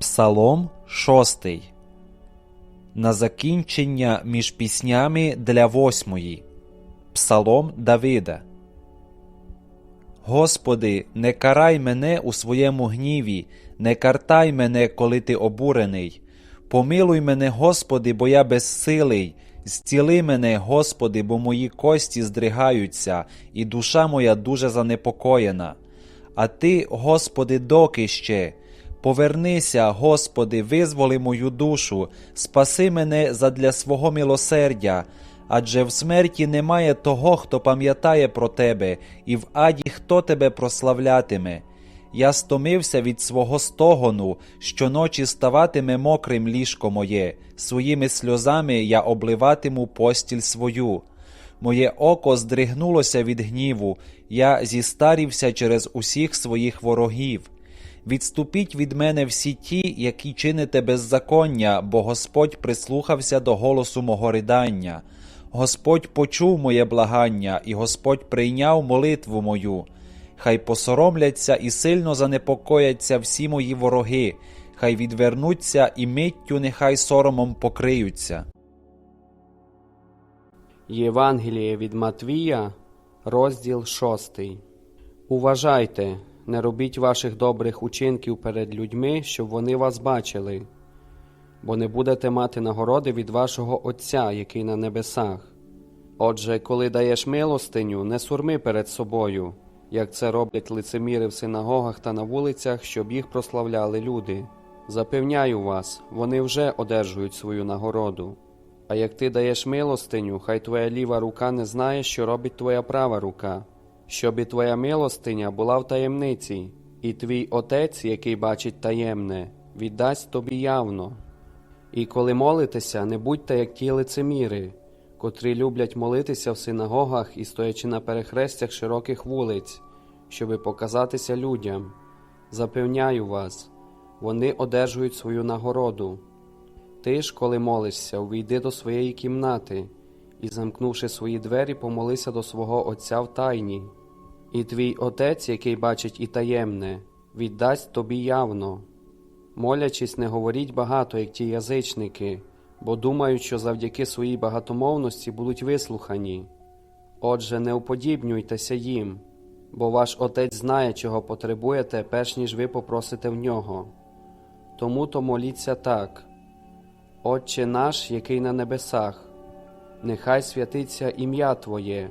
Псалом 6. На закінчення між піснями для восьмої. Псалом Давида. Господи, не карай мене у своєму гніві, не картай мене, коли ти обурений. Помилуй мене, Господи, бо я безсилий. Зціли мене, Господи, бо мої кості здригаються, і душа моя дуже занепокоєна. А Ти, Господи, доки ще? Повернися, Господи, визволи мою душу, спаси мене задля свого милосердя, адже в смерті немає того, хто пам'ятає про Тебе, і в аді хто Тебе прославлятиме. Я стомився від свого стогону, щоночі ставатиме мокрим ліжко моє, своїми сльозами я обливатиму постіль свою. Моє око здригнулося від гніву, я зістарівся через усіх своїх ворогів. Відступіть від мене всі ті, які чините беззаконня, бо Господь прислухався до голосу мого ридання. Господь почув моє благання, і Господь прийняв молитву мою. Хай посоромляться і сильно занепокояться всі мої вороги, хай відвернуться і миттю нехай соромом покриються. Євангеліє від Матвія, розділ 6. Уважайте, не робіть ваших добрих учинків перед людьми, щоб вони вас бачили, бо не будете мати нагороди від вашого Отця, який на небесах. Отже, коли даєш милостиню, не сурми перед собою, як це роблять лицеміри в синагогах та на вулицях, щоб їх прославляли люди. Запевняю вас, вони вже одержують свою нагороду. А як ти даєш милостиню, хай твоя ліва рука не знає, що робить твоя права рука, щоб і твоя милостиня була в таємниці, і твій отець, який бачить таємне, віддасть тобі явно. І коли молитеся, не будьте як ті лицеміри, котрі люблять молитися в синагогах і стоячи на перехрестях широких вулиць, щоби показатися людям. Запевняю вас, вони одержують свою нагороду. Ти ж, коли молишся, увійди до своєї кімнати і, замкнувши свої двері, помолися до свого Отця в тайні. І твій Отець, який бачить і таємне, віддасть тобі явно. Молячись, не говоріть багато, як ті язичники, бо думають, що завдяки своїй багатомовності будуть вислухані. Отже, не уподібнюйтеся їм, бо ваш Отець знає, чого потребуєте, перш ніж ви попросите в нього. Тому то моліться так. Отче наш, який на небесах, нехай святиться ім'я Твоє,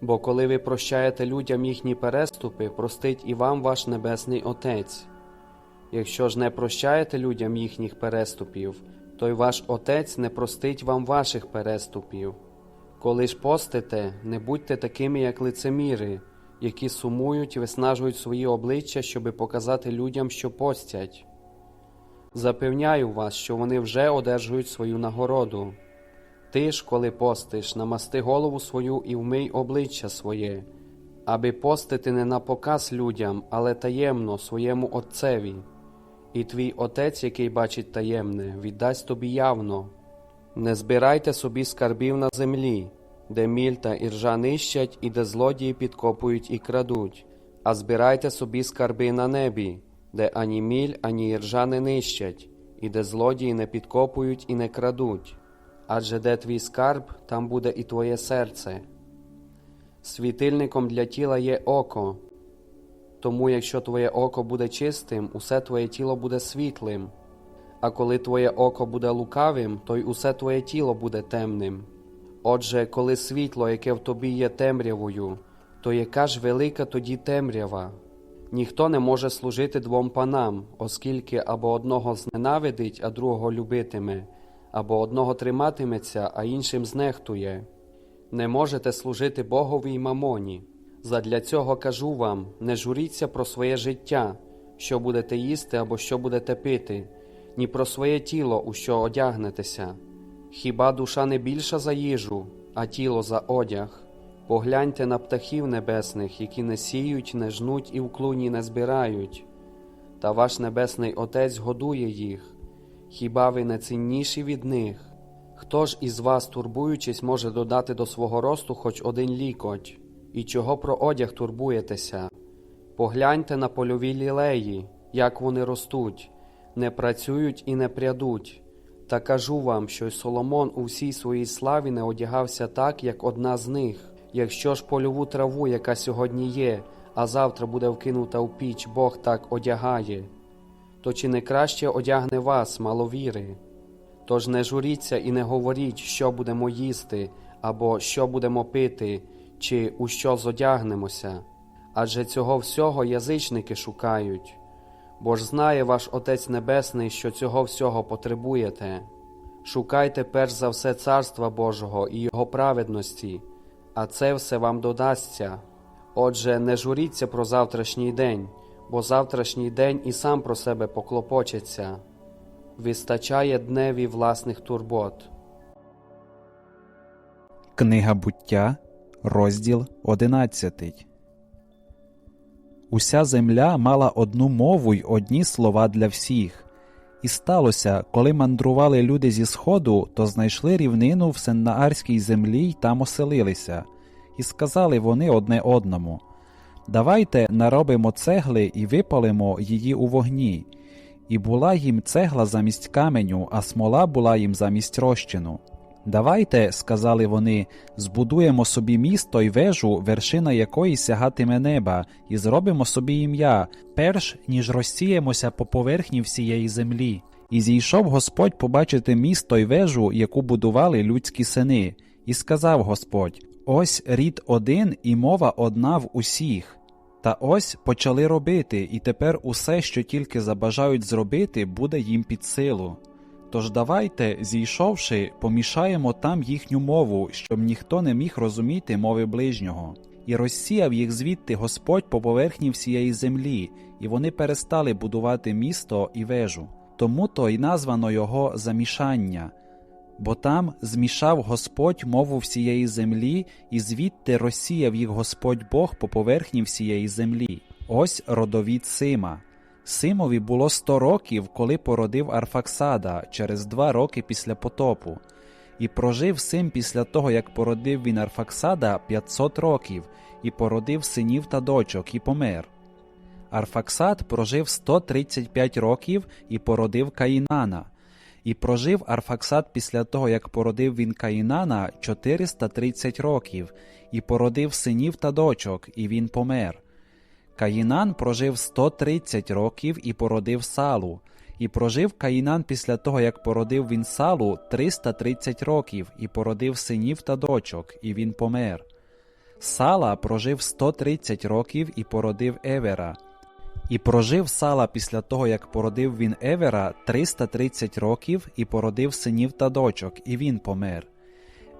Бо коли ви прощаєте людям їхні переступи, простить і вам ваш Небесний Отець. Якщо ж не прощаєте людям їхніх переступів, то й ваш Отець не простить вам ваших переступів. Коли ж постите, не будьте такими, як лицеміри, які сумують і виснажують свої обличчя, щоби показати людям, що постять. Запевняю вас, що вони вже одержують свою нагороду. Ти ж, коли постиш, намасти голову свою і вмий обличчя своє, аби постити не на показ людям, але таємно своєму Отцеві, і твій Отець, який бачить таємне, віддасть тобі явно. Не збирайте собі скарбів на землі, де міль та іржа нищать, і де злодії підкопують і крадуть, а збирайте собі скарби на небі, де ані міль, ані іржа не нищать, і де злодії не підкопують і не крадуть адже де твій скарб, там буде і твоє серце. Світильником для тіла є око, тому якщо твоє око буде чистим, усе твоє тіло буде світлим, а коли твоє око буде лукавим, то й усе твоє тіло буде темним. Отже, коли світло, яке в тобі є темрявою, то яка ж велика тоді темрява? Ніхто не може служити двом панам, оскільки або одного зненавидить, а другого любитиме або одного триматиметься, а іншим знехтує. Не можете служити Богові й мамоні. Задля цього кажу вам: не журіться про своє життя, що будете їсти або що будете пити, ні про своє тіло, у що одягнетеся. Хіба душа не більша за їжу, а тіло за одяг? Погляньте на птахів небесних, які не сіють, не жнуть і в клуні не збирають. Та ваш небесний Отець годує їх. Хіба ви не цінніші від них? Хто ж із вас, турбуючись, може додати до свого росту хоч один лікоть? І чого про одяг турбуєтеся? Погляньте на польові лілеї, як вони ростуть, не працюють і не прядуть. Та кажу вам, що й Соломон у всій своїй славі не одягався так, як одна з них. Якщо ж польову траву, яка сьогодні є, а завтра буде вкинута в піч, Бог так одягає, то чи не краще одягне вас, маловіри? Тож не журіться і не говоріть, що будемо їсти, або що будемо пити, чи у що зодягнемося. Адже цього всього язичники шукають. Бо ж знає ваш Отець Небесний, що цього всього потребуєте. Шукайте перш за все Царства Божого і Його праведності, а це все вам додасться. Отже, не журіться про завтрашній день, бо завтрашній день і сам про себе поклопочеться. Вистачає дневі власних турбот. Книга буття, розділ 11. Уся земля мала одну мову й одні слова для всіх. І сталося, коли мандрували люди зі сходу, то знайшли рівнину в Сеннаарській землі й там оселилися. І сказали вони одне одному: Давайте наробимо цегли і випалимо її у вогні. І була їм цегла замість каменю, а смола була їм замість розчину. Давайте, сказали вони, збудуємо собі місто й вежу, вершина якої сягатиме неба, і зробимо собі ім'я, перш ніж розсіємося по поверхні всієї землі. І зійшов Господь побачити місто й вежу, яку будували людські сини, і сказав Господь: Ось рід один і мова одна в усіх. Та ось почали робити, і тепер усе, що тільки забажають зробити, буде їм під силу. Тож давайте, зійшовши, помішаємо там їхню мову, щоб ніхто не міг розуміти мови ближнього. І розсіяв їх звідти Господь по поверхні всієї землі, і вони перестали будувати місто і вежу. Тому то й названо його замішання. Бо там змішав Господь мову всієї землі, і звідти розсіяв їх Господь Бог по поверхні всієї землі. Ось родовід Сима. Симові було сто років, коли породив Арфаксада через два роки після потопу. І прожив Сим після того, як породив він Арфаксада 500 років, і породив синів та дочок, і помер. Арфаксад прожив 135 років і породив Каїнана. І прожив Арфаксад після того, як породив він Каїнана 430 років, і породив синів та дочок, і він помер. Каїнан прожив 130 років і породив салу. І прожив Каїнан після того, як породив він салу 330 років, і породив синів та дочок, і він помер. Сала прожив 130 років і породив Евера. І прожив Сала після того, як породив він Евера 330 років і породив синів та дочок, і він помер.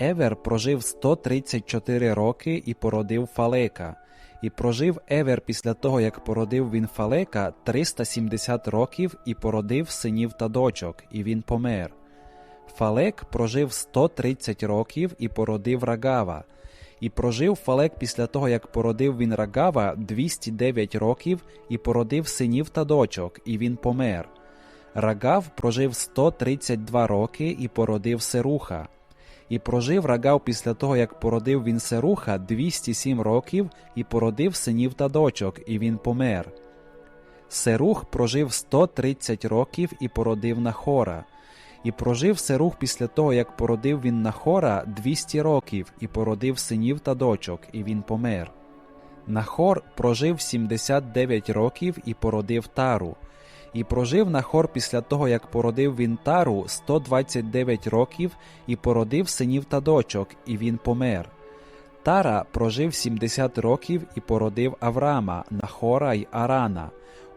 Евер прожив 134 роки і породив Фалека. І прожив Евер після того, як породив він Фалека 370 років і породив синів та дочок, і він помер. Фалек прожив 130 років і породив Рагава. І прожив Фалек після того, як породив він Рагава 209 років і породив синів та дочок, і він помер. Рагав прожив 132 роки і породив Серуха. І прожив Рагав після того, як породив він Серуха 207 років і породив синів та дочок, і він помер. Серух прожив 130 років і породив Нахора. І прожив Серух після того, як породив він Нахора 200 років і породив синів та дочок, і він помер. Нахор прожив 79 років і породив Тару. І прожив Нахор після того, як породив він Тару 129 років і породив синів та дочок, і він помер. Тара прожив 70 років і породив Аврама, Нахора й Арана.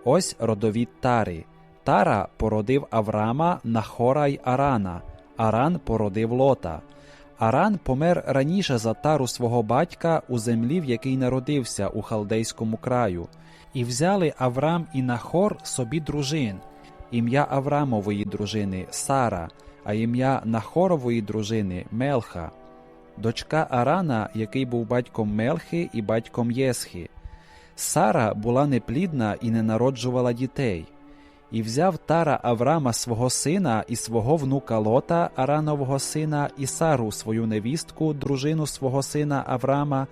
Ось родовід Тари. Тара породив Аврама, Нахора й Арана. Аран породив Лота. Аран помер раніше за тару свого батька у землі, в якій народився у халдейському краю. І взяли Аврам і Нахор собі дружин. Ім'я Аврамової дружини Сара, а ім'я Нахорової дружини Мелха, дочка Арана, який був батьком Мелхи і батьком Єсхи. Сара була неплідна і не народжувала дітей. І взяв Тара Аврама свого сина і свого внука Лота, Аранового сина, і Сару, свою невістку, дружину свого сина Аврама,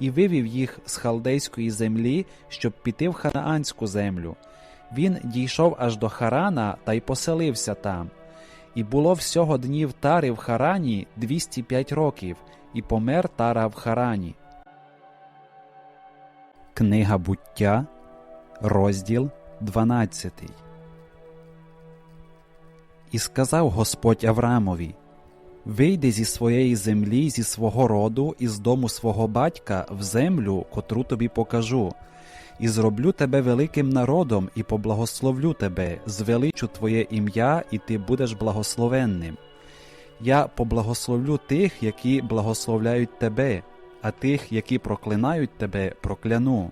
і вивів їх з халдейської землі, щоб піти в ханаанську землю. Він дійшов аж до Харана та й поселився там. І було всього днів Тари в Харані 205 років, і помер Тара в Харані. Книга буття, розділ 12. І сказав Господь Авраамові: Вийди зі своєї землі, зі свого роду, і з дому свого батька в землю, котру тобі покажу, і зроблю тебе великим народом, і поблагословлю тебе, звеличу твоє ім'я, і ти будеш благословенним. Я поблагословлю тих, які благословляють тебе, а тих, які проклинають тебе, прокляну.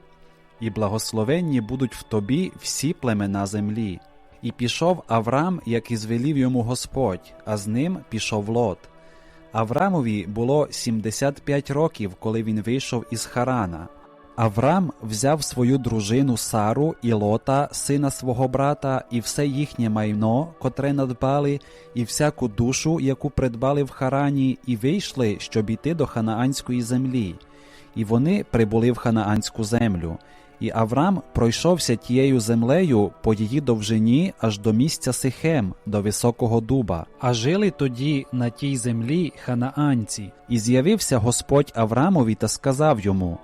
І благословенні будуть в тобі всі племена землі. І пішов Авраам, як і звелів йому Господь, а з ним пішов Лот. Аврамові було 75 років, коли він вийшов із Харана. Авраам взяв свою дружину Сару і Лота, сина свого брата, і все їхнє майно, котре надбали, і всяку душу, яку придбали в Харані, і вийшли, щоб іти до ханаанської землі. І вони прибули в ханаанську землю. І Авраам пройшовся тією землею по її довжині аж до місця Сихем, до високого дуба. А жили тоді на тій землі ханаанці. І з'явився Господь Аврамові та сказав йому: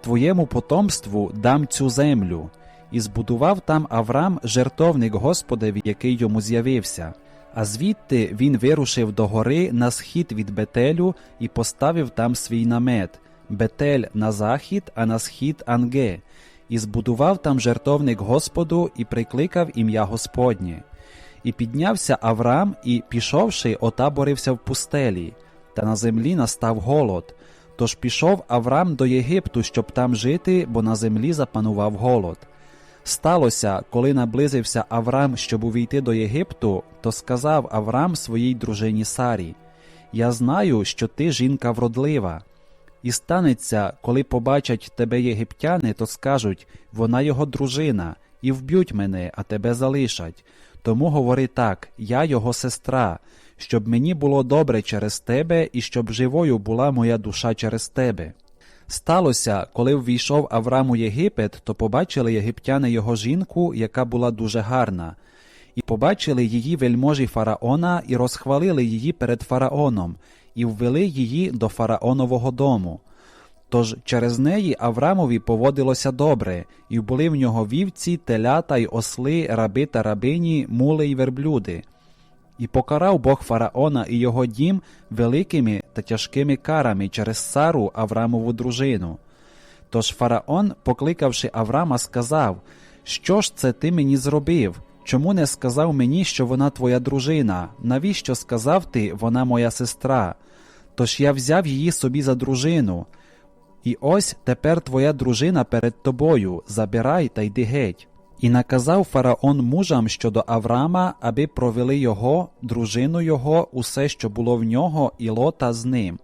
Твоєму потомству дам цю землю. І збудував там Аврам жертовник Господеві, який йому з'явився. А звідти він вирушив до гори на схід від Бетелю і поставив там свій намет Бетель на захід, а на схід Анге, і збудував там жертовник Господу і прикликав ім'я Господнє. І піднявся Авраам і, пішовши, отаборився в пустелі, та на землі настав голод. Тож пішов Авраам до Єгипту, щоб там жити, бо на землі запанував голод. Сталося, коли наблизився Авраам, щоб увійти до Єгипту, то сказав Авраам своїй дружині Сарі: Я знаю, що ти жінка вродлива. І станеться, коли побачать тебе єгиптяни, то скажуть вона його дружина, і вб'ють мене, а тебе залишать. Тому говори так: я його сестра, щоб мені було добре через тебе, і щоб живою була моя душа через тебе. Сталося, коли ввійшов Авраам у Єгипет, то побачили єгиптяни його жінку, яка була дуже гарна, і побачили її вельможі фараона і розхвалили її перед фараоном, і ввели її до фараонового дому. Тож через неї Аврамові поводилося добре, і були в нього вівці, телята й осли, раби та рабині, мули й верблюди. І покарав Бог фараона і його дім великими та тяжкими карами через Сару Аврамову дружину. Тож фараон, покликавши Аврама, сказав: Що ж це ти мені зробив? Чому не сказав мені, що вона твоя дружина? Навіщо сказав ти, вона моя сестра? Тож я взяв її собі за дружину. І ось тепер твоя дружина перед тобою, забирай та йди геть. І наказав фараон мужам щодо Авраама, аби провели його, дружину його, усе, що було в нього, і лота з ним.